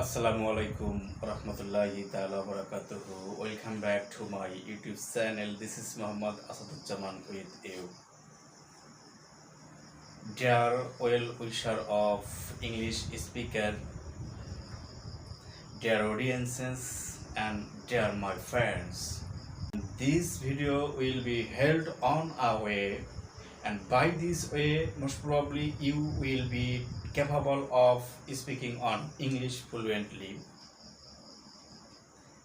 আসসালামু আলাইকুম রহমতুল্লাহি তাআলা বারাকাতুহ welcome back to my YouTube channel this is Mohammad Asaduzzaman with you Dear well wisher of English speaker, dear audiences and dear my friends, this video will be held on a way and by this way most probably you will be capable of speaking on English fluently.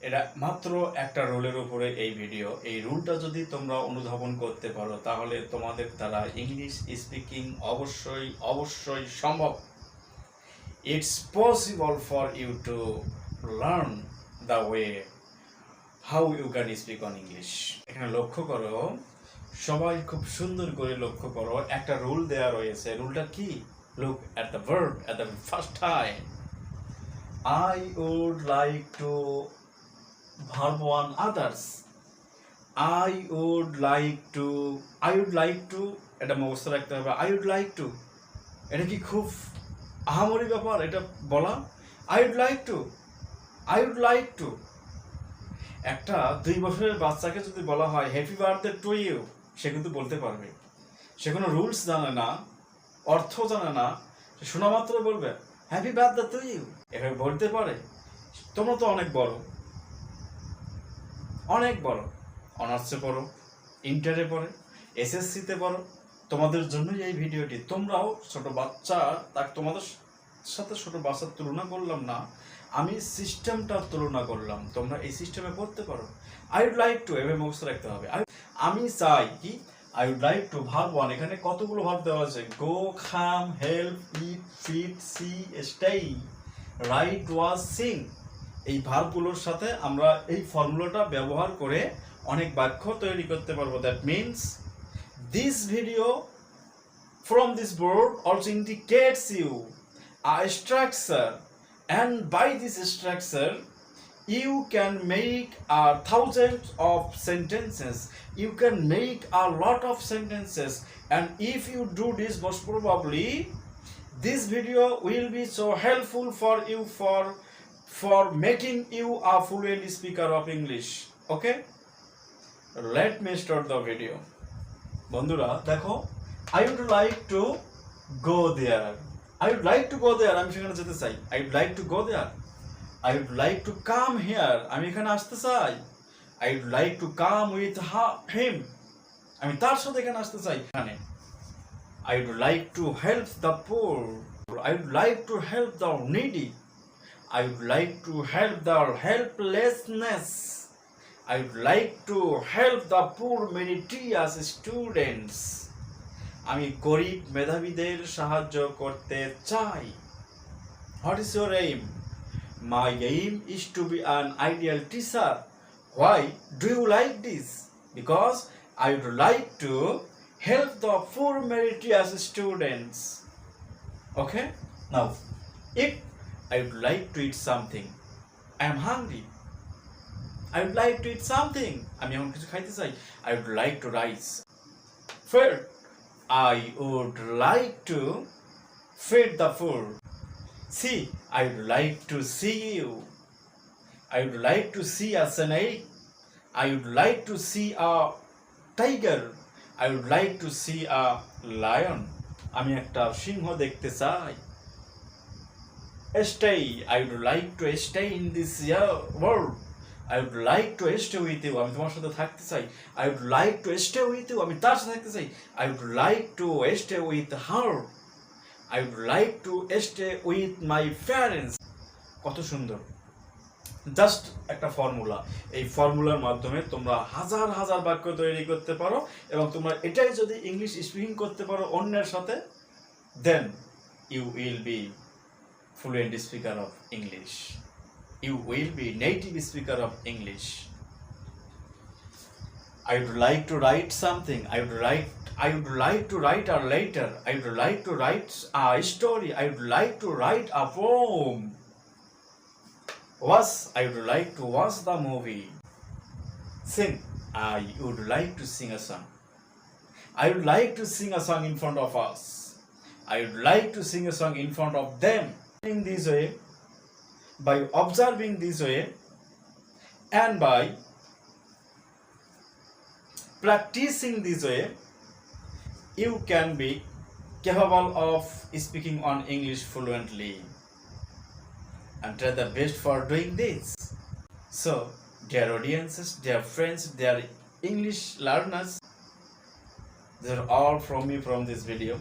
এটা মাত্র একটা রোলের উপরে এই video এই রুলটা যদি তোমরা অনুধাবন করতে পারো, তাহলে তোমাদের দ্বারা ইংলিশ স্পিকিং অবশ্যই অবশ্যই সম্ভব। It's possible for you to learn the way how you can speak on English এখানে লক্ষ্য করো, সবাই খুব সুন্দর করে লক্ষ্য করো, একটা রুল দেয়া রয়েছে। রুলটা কি? Look at the verb at the first time I would like to verb one others. I would like to, i would like to, এটা মুখস্থ রাখতে হবে আই উড লাইক টু এটা কি খুব আহামরি ব্যাপার এটা বলা? I would like to I would like to একটা দুই বছরের বাচ্চাকে যদি বলা হয় হ্যাপি বার্থডে টু ইউ সে কিন্তু বলতে পারবে। সে কোনো রুলস জানে না। অর্থ জানে না শোনা মাত্র বলবে হ্যাপি বার্থডে ইউ এভাবে বলতে পারে? তোমরা তো অনেক বড়। অনেক বড়। অনার্সে পড়ো, ইন্টারে পড়ে, এসএসসিতে পড়ো। তোমাদের জন্যই এই ভিডিওটি। তোমরাও ছোট বাচ্চা, তাকে তোমাদের সাথে ছোট বাচ্চার তুলনা করলাম না, আমি সিস্টেমটার তুলনা করলাম। তোমরা এই সিস্টেমে পড়তে পারো। আই উড লাইক টু এভাবে মুখস্থ রাখতে হবে। আমি চাই কি I would like to verb one এখানে কতগুলো ভাব দেওয়া আছে? Go come help eat fit see stay write was sing এই ভার্বগুলোর সাথে আমরা এই ফর্মুলাটা ব্যবহার করে অনেক বাক্য তৈরি করতে পারব। That means this video from this board also indicates you. A structure and by this structure you can make a thousand of sentences you can make a lot of sentences and if you do this most probably this video will be so helpful for you for for making you a fluent speaker of english okay let me start the video বন্ধুরা দেখো I would like to go there I would like to go there আমি সেখানে যেতে চাই I would like to go there I would like to come here আমি এখানে আসতে চাই। I would like to come with him আমি তার সাথে এখানে আসতে চাই। এখানে। I would like to help the poor I would like to help the needy I would like to help the helplessness. I would like to help the poor meritorious students আমি গরিব মেধাবীদের সাহায্য করতে চাই। What is your aim My aim is to be an ideal teacher why do you like this because I would like to help the poor meritorious students Okay? Now, if I would like to eat something, I am hungry. I would like to eat something. আমি এখন কিছু খাইতে চাই I would like to rice. Third, I would like to feed the food. See, I would like to see you. I would like to see a snake. I would like to see a tiger. I would like to see a lion. আমি একটা সিংহ দেখতে চাই stay I would like to stay in this world I would like to stay with you আমি তোমার সাথে থাকতে চাই I would like to stay with you আমি তার সাথে থাকতে চাই I would like to stay with her I would like to stay with my parents কত সুন্দর। জাস্ট একটা ফর্মুলা এই ফর্মুলার মাধ্যমে তোমরা হাজার হাজার বাক্য তৈরি করতে পারো এবং তোমরা এটাই যদি ইংলিশ স্পিকিং করতে পারো অন্যের সাথে then you will be fluent speaker of English you will be native speaker of English I would like to write something. I would write. I would like to write a letter. I would like to write a story. I would like to write a poem. Was I would like to watch the movie. Sing. I would like to sing a song. I would like to sing a song in front of us. I would like to sing a song in front of them. In this way, by observing this way and by practicing this way you can be capable of speaking on english fluently. And try the best for doing this. So dear audiences dear friends dear english learners they're all from me from this video